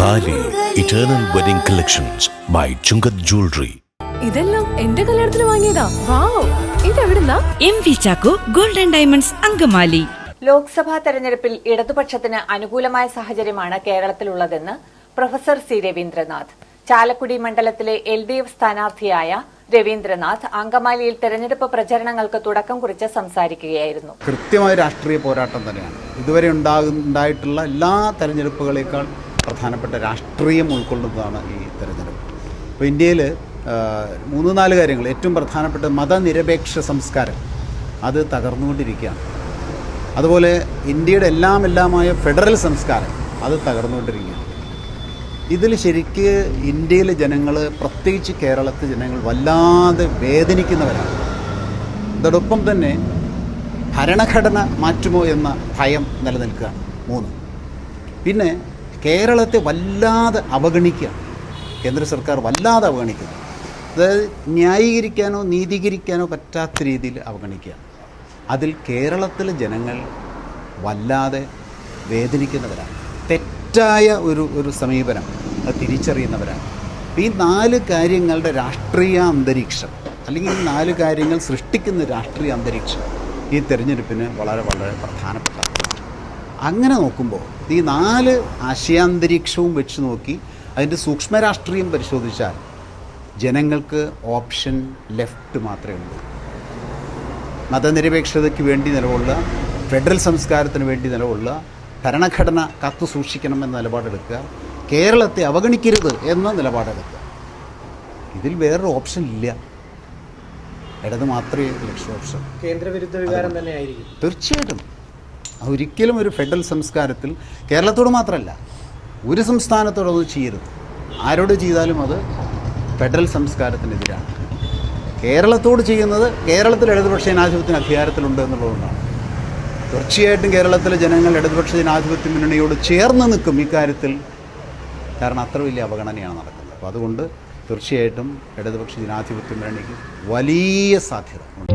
Thaali eternal wedding collections by Chungath jewellery ഇതെല്ലാം എന്റെ കല്യാണത്തിന് വാങ്ങിയതാ. Wow. ഇതെവിടുന്നാ? M V Chacko golden diamonds Angamaly. Lok Sabha തെരഞ്ഞെടുപ്പിൽ ഇടതുപക്ഷത്തിന് അനുകൂലമായ സാഹചര്യമാണ് കേരളത്തിലുള്ളതെന്ന് പ്രൊഫസർ സി രവീന്ദ്രനാഥ്. ചാലക്കുടി മണ്ഡലത്തിലെ എൽ ഡി എഫ് സ്ഥാനാർത്ഥിയായ രവീന്ദ്രനാഥ് അങ്കമാലിയിൽ തെരഞ്ഞെടുപ്പ് പ്രചരണങ്ങൾക്ക് തുടക്കം കുറിച്ച് സംസാരിക്കുകയായിരുന്നു. കൃത്യമായ രാഷ്ട്രീയ പോരാട്ടം തന്നെയാണ്. ഇതുവരെ ഉണ്ടാകും ഉണ്ടായിട്ടുള്ള എല്ലാ തെരഞ്ഞെടുപ്പുകളേക്കാൾ പ്രധാനപ്പെട്ട രാഷ്ട്രീയം ഉൾക്കൊള്ളുന്നതാണ് ഈ തെരഞ്ഞെടുപ്പ്. അപ്പോൾ ഇന്ത്യയിൽ മൂന്ന് നാല് കാര്യങ്ങൾ. ഏറ്റവും പ്രധാനപ്പെട്ട മതനിരപേക്ഷ സംസ്കാരം. അത് തകർന്നുകൊണ്ടിരിക്കുകയാണ്. അതുപോലെ ഇന്ത്യയുടെ എല്ലാം എല്ലാമായ ഫെഡറൽ സംസ്കാരം അത് തകർന്നുകൊണ്ടിരിക്കുകയാണ്. ഇതിൽ ശരിക്ക് ഇന്ത്യയിലെ ജനങ്ങൾ പ്രത്യേകിച്ച് കേരളത്തിലെ ജനങ്ങൾ വല്ലാതെ വേദനിക്കുന്നവരാണ്. അതോടൊപ്പം തന്നെ ഭരണഘടന മാറ്റുമോ എന്ന ഭയം നിലനിൽക്കുക. മൂന്ന്. പിന്നെ കേരളത്തെ വല്ലാതെ അവഗണിക്കുക. കേന്ദ്ര സർക്കാർ വല്ലാതെ അവഗണിക്കുക. അതായത് ന്യായീകരിക്കാനോ നീതീകരിക്കാനോ പറ്റാത്ത രീതിയിൽ അവഗണിക്കുക. അതിൽ കേരളത്തിലെ ജനങ്ങൾ വല്ലാതെ വേദനിക്കുന്നവരാണ്. തെറ്റായ ഒരു ഒരു സമീപനം അത് തിരിച്ചറിയുന്നവരാണ്. ഈ നാല് കാര്യങ്ങളുടെ രാഷ്ട്രീയ അന്തരീക്ഷം അല്ലെങ്കിൽ ഈ നാല് കാര്യങ്ങൾ സൃഷ്ടിക്കുന്ന രാഷ്ട്രീയ അന്തരീക്ഷം ഈ തെരഞ്ഞെടുപ്പിന് വളരെ വളരെ പ്രധാനപ്പെട്ട അങ്ങനെ നോക്കുമ്പോൾ ഈ നാല് ആശയാന്തരീക്ഷവും വെച്ച് നോക്കി അതിന്റെ സൂക്ഷ്മ രാഷ്ട്രീയം പരിശോധിച്ചാൽ ജനങ്ങൾക്ക് ഓപ്ഷൻ ലെഫ്റ്റ് മാത്രമേ ഉള്ളൂ. മതനിരപേക്ഷതയ്ക്ക് വേണ്ടി നിലകൊള്ളുക ഫെഡറൽ സംസ്കാരത്തിന് വേണ്ടി നിലകൊള്ളുക ഭരണഘടന കാത്തു സൂക്ഷിക്കണമെന്ന നിലപാടെടുക്കുക കേരളത്തെ അവഗണിക്കരുത് എന്ന നിലപാടെടുക്കുക. ഇതിൽ വേറൊരു ഓപ്ഷൻ ഇല്ല. ഇടത് മാത്രമേ ലക്ഷ്യോപ്ഷൻ കേന്ദ്രവിരുദ്ധ വികാരം തന്നെ ആയിരിക്കും തീർച്ചയായിട്ടും. ഒരിക്കലും ഒരു ഫെഡറൽ സംസ്കാരത്തിൽ കേരളത്തോട് മാത്രമല്ല ഒരു സംസ്ഥാനത്തോടൊന്നും ചെയ്യരുത്. ആരോട് ചെയ്താലും അത് ഫെഡറൽ സംസ്കാരത്തിനെതിരാണ്. കേരളത്തോട് ചെയ്യുന്നത് കേരളത്തിൽ ഇടതുപക്ഷ ജനാധിപത്യം അധികാരത്തിലുണ്ട് എന്നുള്ളതുകൊണ്ടാണ്. തീർച്ചയായിട്ടും കേരളത്തിലെ ജനങ്ങൾ ഇടതുപക്ഷ ജനാധിപത്യ മുന്നണിയോട് ചേർന്ന് നിൽക്കും ഇക്കാര്യത്തിൽ. കാരണം അത്ര വലിയ അവഗണനയാണ് നടക്കുന്നത്. അപ്പോൾ അതുകൊണ്ട് തീർച്ചയായിട്ടും ഇടതുപക്ഷ ജനാധിപത്യ മുന്നണിക്ക് വലിയ സാധ്യത ഉണ്ട്.